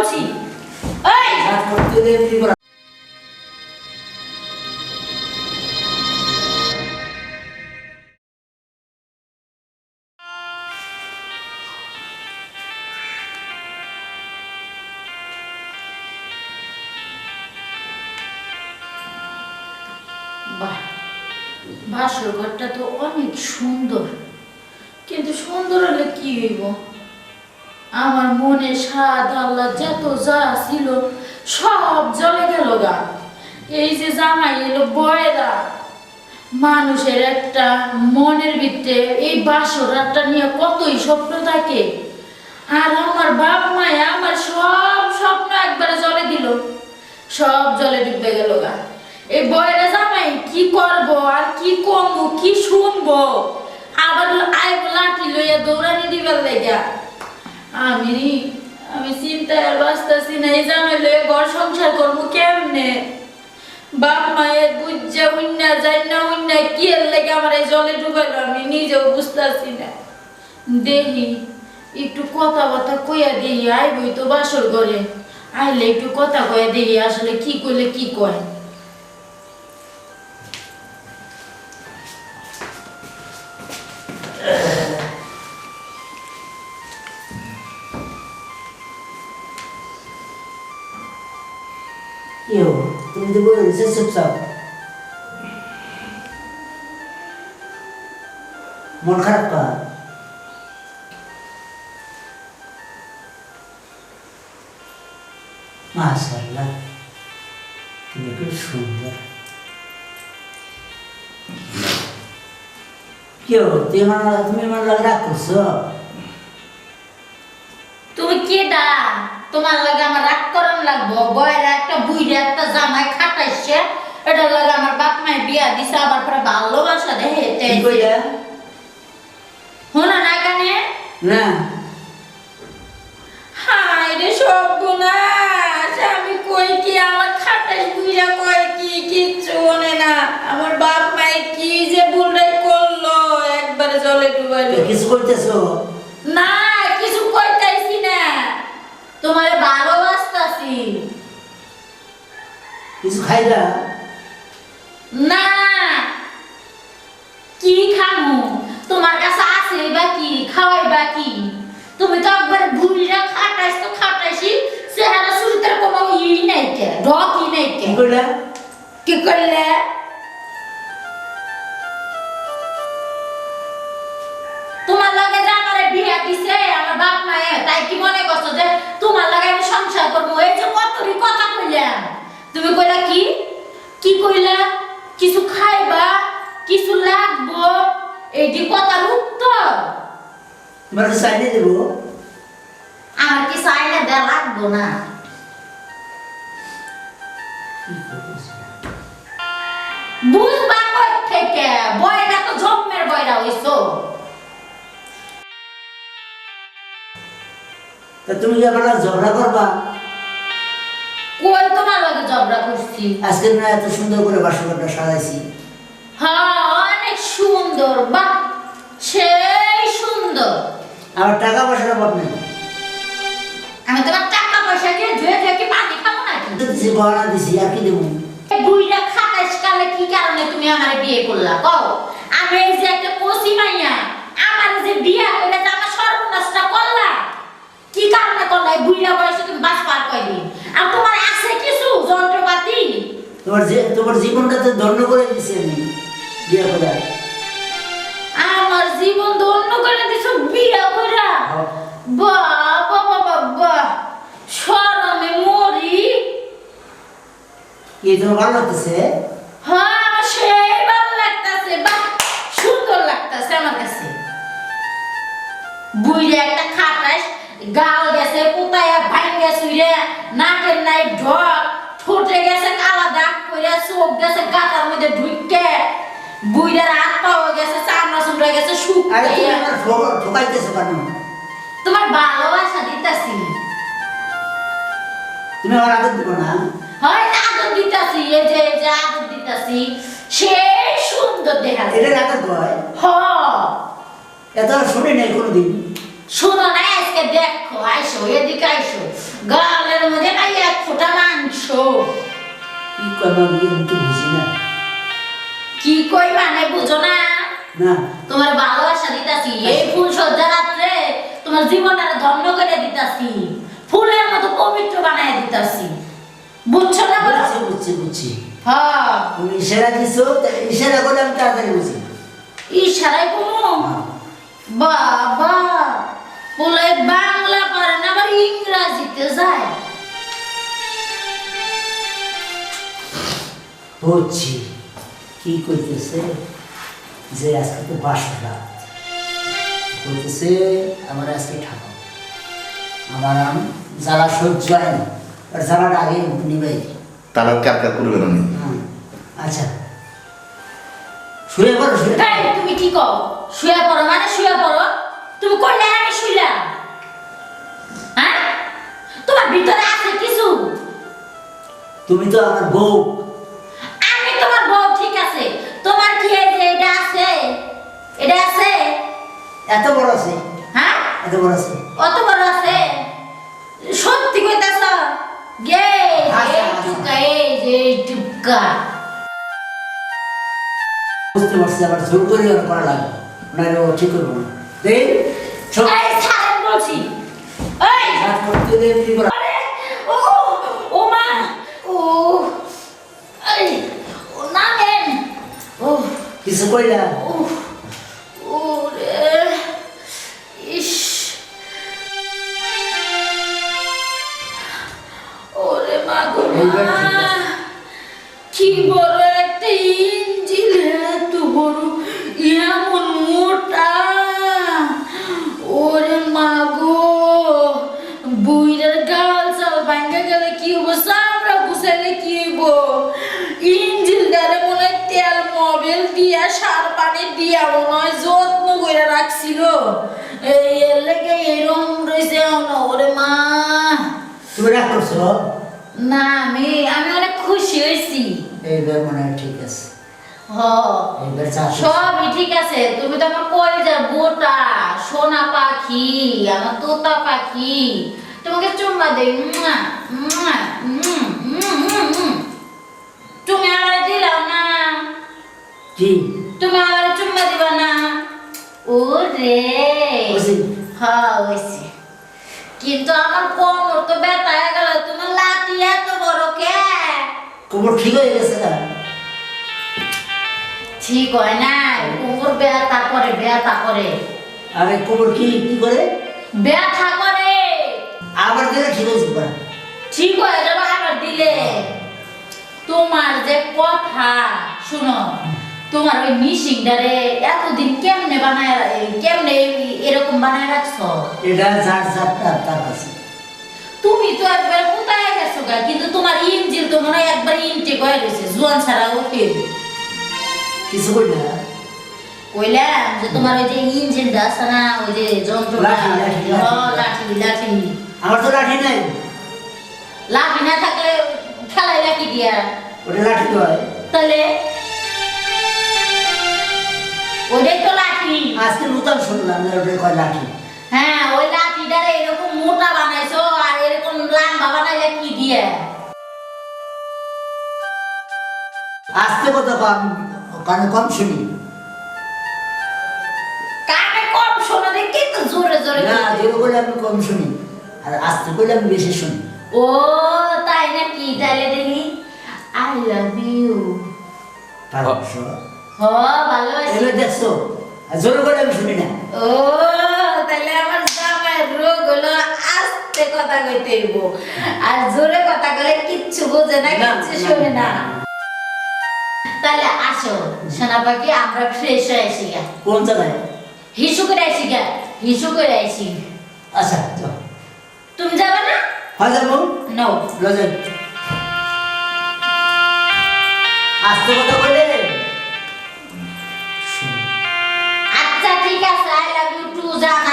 বলছি এই! বাসর ঘরটা তো অনেক সুন্দর। কিন্তু সুন্দর হলে কি হইব? আমার মনে স্বাদ আল্লাহ যত যা ছিল, সব জলে গেল গা। এই যে জামাই এলো বয়রা, মানুষের একটা মনের ভিতরে এই বাসরাটা নিয়ে কতই স্বপ্ন থাকে। আর আমার বাপ মায় আমার সব স্বপ্ন একবারে জলে দিল, সব জলে ডুবে গেল গা। এই বয়রা জামাই কি করব, আর কি কমু কি শুনব? আবার আইব লাঠি লইয়া দৌড়ানি দিবার লেগা। আমি আমি চিন্তায় আর বাঁচতেছি না, এই জামাই ঘর সংসার করব কেমনে? বাপ মায়ের বুঝছে উন্না যাই না উন্না কি লেগে আমার এই জলে ডুবাইলো আমি নিজেও বুঝতেছি না। দেখি একটু কথা বার্তা কইয়া দিই, আইবই তো বাসর ঘরে। আইলে একটু কথা কয়ে দিই, আসলে কি করলে কি কয়? কি হব তুমি তো বলে দিচ্ছে চুপচাপ মন খারাপ কা মাশাল্লাহ তুমি খুব সুন্দর কি হব তুমি আমার তোমার লাগে আমার রাগ করান লাগবো বয়ের একটা বুইরে একটা জামাই খাটাইছে এটা লাগে আমার বাপ মায়ের বিয়া দিছে আবার পরে ভালোবাসা দেখে শোনো না কানে না। হায় রে সর্বনাশ আমি কই কি আমার খাটাই বুইরা কই কি কিচ্ছু মনে না। আমার বাপ মায়ে কি যে ভুলরে করল একবারে জলে ডুবাইলো। কিছু করতেছো না কিছু খাইলা না। কি খামু? তোমার কাছে আছে বা কি? খাওয়াই বা কি? তুমি তো একবার বুড়িরা খাটাইছ তো খাটাইছি চেহারা সুরিতার কোনো ই নাই কে রকই নাই কে। কি কি করলে? তোমার লাগে যে আমার বিয়া দিছে আমার বাপ মায়ে তাই কি মনে করছ যে তোমার লাগে আমি সংসার করব? এই যে কতরি কথা কইলাম তুমি কইলা কি? কি কইলা? কিছু খাইবা? কিছু লাগবো? এইটি কথার উত্তর। তোমার চাইলে দেবো? আমার কি চাইলে দেয়া লাগবো না। বুঝবা কই থেকে বয়রা তো জন্মের বয়রা হইছো। তা তুমি কি আমার ঝগড়া করবা? কই তোমার লগে ঝগড়া করছি? আজকে না এত সুন্দর করে সাজাইছি। হ্যাঁ অনেক সুন্দর বাহ! সেই সুন্দর। আমার টাকা পয়সার অভাব নেই আমি তোমার টাকা পয়সা দিয়ে ধুয়ে ধুয়ে কি পানি খাব নাকি? দিছি গহনা দিছি আর কি দেবো? খাটাইস কালে কি কারণে তুমি আমারে বিয়ে করলা? কও আমি এই যে একটা কচি মাইয়া আমার যে বিয়ে করে আমার সর্বনাশটা করলা? কি কারণে করলা? এই বয়সে তুমি বাস পার কয়দিন আর তোমার আছে কিছু যন্ত্রপাতি তোমার যে তোমার জীবনটা তো ধন্য করে দিছি আমি বিয়ে করে আমার জীবন ধন্য করে দিছো বিয়ে কইরা? বাহ বাবা বাবা শরমে মরি। কি তোমার ভালো লাগতেছে। হ্যাঁ আমার সেই ভালো লাগতাছে বাহ সুন্দর লাগতাছে আমার কাছে। বুইরে একটা খাটাস গাল গেছে পুতায়া ভাঙ্গে সুইরে নাকের নাই ঢক ঠোঁটে গেছে কালা দাগ কইরা চোখ গেছে গাটার মধ্যে ঢুকে বুইরের হাত পাও গেছে চামড়া চুমড়া গেছে আরে তুমি আমার ঠকাইতেছো কেন? তোমার ভালোবাসা দিতাছি। তুমি আমার আদর দিবো না? হয় আদর দিতাছি এই যে এই যে আদর দিতাছি সেই সুন্দর দেখা এটা আদর কয় হ। এত শুনি নাই কোনোদিন। শোনো না আজকে দেখো আইসো এদিকে আইসো। গালের আসো কি করব আমি কিন্তু বুঝি না। কি কই মানে বুঝো না? না। তোমার ভালোবাসা দিতাছি। এই ফুল সজ্জা রাত্রে তোমার জীবনটা ধন্য করে দিতাছি। ফুলের মতো পবিত্র বানায় দিতাছি। বুঝছ না বুঝছি বুঝছি বুঝছি। হ্যাঁ। তুমি ইশারা দিছো ইশারা করে আমি তাড়াতাড়ি বুঝি। ইশারায় কোনো বাবা বলে বাংলা পারে না আবার ইংরাজিতে যায়। বুঝছি কি করতেছে যে আজকে তো রাত বলতেছে আমার আজকে ঠাকুর। আমার আম জ্বালা সহ্য হয় না। আর জ্বালাটা আগে নিবাই। তারা কারকার করবে না আচ্ছা। শুয়ে পড়ো শুয়ে তুমি কি কও? শুয়ে পড়ো মানে শুয়ে পড়ো? তুমি করলে আমি শুইলাম? হ্যাঁ? তোমার ভিতরে আছে কিছু? তুমি তো আমার বউ আমি তোমার বউ ঠিক আছে তোমার কি এই যে এটা আছে এটা আছে এত বড় আছে? হ্যাঁ? এত বড় আছে? অত বড় আছে? সত্যি কইতাছ? গে আচ্ছা, এই আচ্ছা। টুকা এই যে টুকা। বুঝতে পারছি আবার জোর করে আর করা লাগবে নাহলে ও ঠিক করব না। ছাড়েন বলছি। এই! কাজ করতে হলে এমনি করা। ও ও মা ও এই ও নামেন। ও কিছু কইলা? কি বড় একটা ইঞ্জিল এত বড়? এমন মোটা। ওরে মা গো বুইরার গাল চাল ভাঙ্গা গেলে কি হব? চামড়া গুছাইলে কি হব? ইঞ্জিল দ্বারা মনে হয় তেল মোবিল দিয়া সার পানি দিয়া মনে হয় যত্ন করে রাখছিল। এই এর লেগে এরম রয়েছে ওরে মা। তুমি রাগ করছ? না আমি আমি অনেক খুশি হয়েছি এইবার মনে হয় ঠিক আছে। সবই ঠিক আছে। তুমি তো আমার কলেজা বোটা সোনা পাখি আমার তোতা পাখি। তোমাকে চুম্মা দেই। তুমি আমার দিলাও না। কি? তুমি আমার চুম্মা দিবা না। ও রে হ্যাঁ কিন্তু আমার কোমর তো ব্যথা হয়ে গেল তোমার লাঠি এত বড় কে কোমর ঠিক হয়ে গেছে না? ঠিক হয় না কোমর ব্যথা করে ব্যথা করে। আরে কোমর কি কি করে? ব্যথা করে। আবার দিলে ঠিক হয়েছে পারে। ঠিক হয়ে যাবে আবার দিলে। তোমার যে কথা শুনো তোমার ওই মিশিংটারে এতদিন কেমনে বানায় কেমনে এরকম বানায় রাখছো? এটা যার যার তার কাছে। তুমি তো একবার কোথায় গেছো গা? কিন্তু তোমার ইঞ্জিল তো মনে হয় একবার ইনটেক হয়ে গেছে। জোয়ান ছাড়া ও ফেল কিছু কই না কইলাম যে তোমার ওই যে ইঞ্জিনটা আছে না ওই যে যন্ত্রটা? লাঠি, লাঠি, আমার তো লাঠি নাই। লাঠি না থাকলে খেলাই লাঠি দিয়া। ওটা লাঠি হয়। তাহলে? ওইটাই তো লাঠি। আজকে নতুন শুনলাম ওটা কয় লাঠি। হ্যাঁ ওই লাঠিটারে এরকম মোটা বানাইছো আজকে কত কম কানে কম শুনি। কানে কম শোনা রে কিন্তু জোরে জোরে না। জোরে করলে আমি কম শুনি আর আস্তে করলে আমি বেশি শুনি। ও তাই নাকি তাহলে দেখি? আই লাভ ইউ পারছ হ। ভালো আছি এবার দেখছ জোরে করলে আমি শুনি না। ও তাহলে আমার জামাই রোগ হলো আস্তে কথা কইতে হইব। আর জোরে কথা কলে কিচ্ছু বোঝে না না, কিচ্ছু না, শোনে না না। তাহলে আসো। সোনা পাখি আমরা ফ্রেশ হয়ে আসি গা। কোন জায়গায়? হিসু করে আসি গা। হিসু করে আসি। আচ্ছা যাও। তুমি যাবে না? হয় যাব? নো লজাই আস্তে কথা বলে আচ্ছা ঠিক আছে আই লাভ ইউ টু জানা